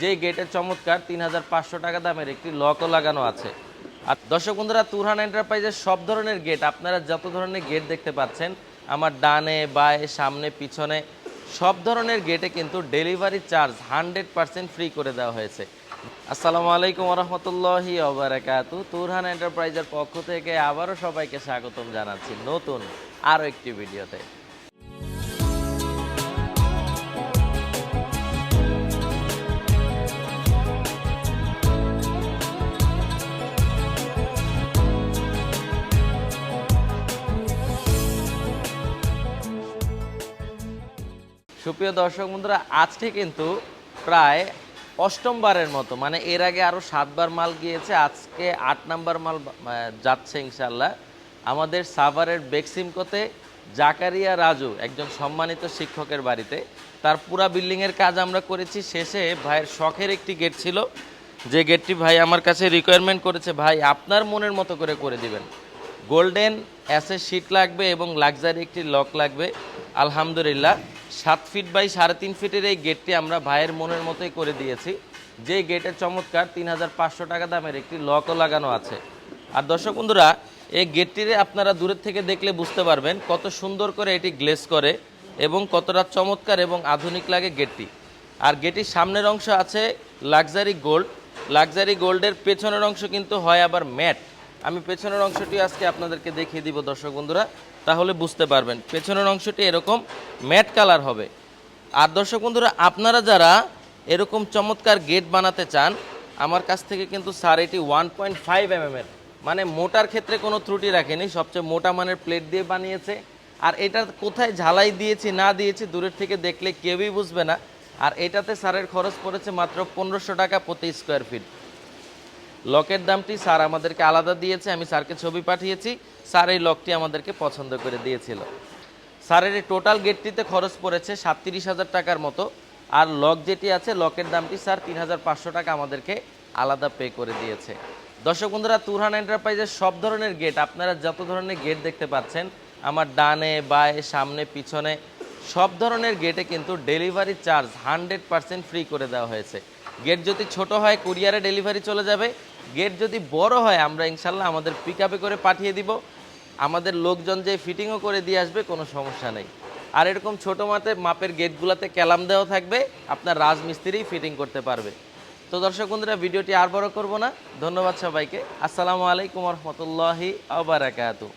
যে গেটের চমৎকার তিন হাজার পাঁচশো টাকা দামের একটি লকও লাগানো আছে। আর দর্শক বন্ধুরা, তুরহান এন্টারপ্রাইজের সব ধরনের গেট আপনারা যত ধরনের গেট দেখতে পাচ্ছেন, আমার ডানে, বায়ে, সামনে, পিছনে, সব ধরনের গেটে কিন্তু delivery charge hundred percent free করে দেওয়া হয়েছে। আসসালামু আলাইকুম রহমতুল্লাহি ওবরাকাতু। তুরহান এন্টারপ্রাইজের পক্ষ থেকে আবারও সবাইকে স্বাগতম জানাচ্ছি নতুন আরও একটি ভিডিওতে। সুপ্রিয় দর্শক বন্ধুরা, আজকে কিন্তু প্রায় অষ্টমবারের মতো মানে এর আগে আরও সাতবার মাল গিয়েছে, আজকে আট নাম্বার মাল যাচ্ছে ইনশাল্লাহ আমাদের সাভারের বেক্সিমকোতে জাকারিয়া রাজু, একজন সম্মানিত শিক্ষকের বাড়িতে। তার পুরা বিল্ডিংয়ের কাজ আমরা করেছি, শেষে ভাইয়ের শখের একটি গেট ছিল। যে গেটটি ভাই আমার কাছে রিকোয়ারমেন্ট করেছে, ভাই, আপনার মনের মতো করে করে দিবেন। গোল্ডেন অ্যাসের শিট লাগবে এবং লাক্সারি একটি লক লাগবে। আলহামদুলিল্লাহ। সাত ফিট বাই সাড়ে তিন ফিটের এই গেটটি আমরা ভাইয়ের মনের মতোই করে দিয়েছি। যে গেটের চমৎকার তিন হাজার পাঁচশো টাকা দামের একটি লকও লাগানো আছে। আর দর্শক বন্ধুরা, এই গেটটিরে আপনারা দূরের থেকে দেখলে বুঝতে পারবেন কত সুন্দর করে এটি গ্লেস করে এবং কতটা চমৎকার এবং আধুনিক লাগে গেটটি আর গেটির সামনের অংশ আছে লাক্সারি গোল্ড লাক্সারি গোল্ডের পেছনের অংশ কিন্তু হয় আবার ম্যাট আমি পেছনের অংশটি আজকে আপনাদেরকে দেখিয়ে দিব, দর্শক বন্ধুরা। তাহলে বুঝতে পারবেন, পেছনের অংশটি এরকম ম্যাট কালার হবে। আর দর্শক বন্ধুরা, আপনারা যারা এরকম চমৎকার গেট বানাতে চান, আমার কাছ থেকে কিন্তু স্যার এটি ওয়ান পয়েন্ট ফাইভ এম এর। মানে মোটার ক্ষেত্রে কোনো ত্রুটি রাখেনি, সবচেয়ে মোটা মানের প্লেট দিয়ে বানিয়েছে। আর এটা কোথায় ঝালাই দিয়েছি, না দিয়েছি, দূরের থেকে দেখলে কেউই বুঝবে না। আর এটাতে স্যারের খরচ পড়েছে মাত্র পনেরোশো টাকা প্রতি স্কোয়ার ফিট লকের দামটি স্যার আমাদেরকে আলাদা দিয়েছে, আমি স্যারকে ছবি পাঠিয়েছি, স্যার এই লকটি আমাদেরকে পছন্দ করে দিয়েছিল। স্যারের এই টোটাল গেটটিতে খরচ পড়েছে সাতত্রিশ হাজার টাকার মতো, আর লক যেটি আছে, লকের দামটি স্যার তিন হাজার পাঁচশো টাকা আমাদেরকে আলাদা পে করে দিয়েছে। দর্শক বন্ধুরা, তুরহান এন্টারপ্রাইজের সব ধরনের গেট, আপনারা যত ধরনের গেট দেখতে পাচ্ছেন, আমার ডানে, বায়ে, সামনে, পিছনে, সব ধরনের গেটে কিন্তু delivery charge hundred percent free করে দেওয়া হয়েছে। গেট যদি ছোট হয় কুরিয়ারে ডেলিভারি চলে যাবে। গেট যদি বড় হয়, আমরা ইনশাল্লাহ আমাদের পিক করে পাঠিয়ে দিব। আমাদের লোকজন যে ফিটিংও করে দিয়ে আসবে, কোনো সমস্যা নেই। আর এরকম ছোটো মাতে মাপের গেটগুলোতে ক্যালাম দেওয়া থাকবে, আপনার রাজমিস্ত্রি ফিটিং করতে পারবে। তো দর্শক বন্ধুরা, ভিডিওটি আর বড় করব না। ধন্যবাদ সবাইকে। আসসালামু আলাইকুম রহমতুল্লাহি আবারাকাতু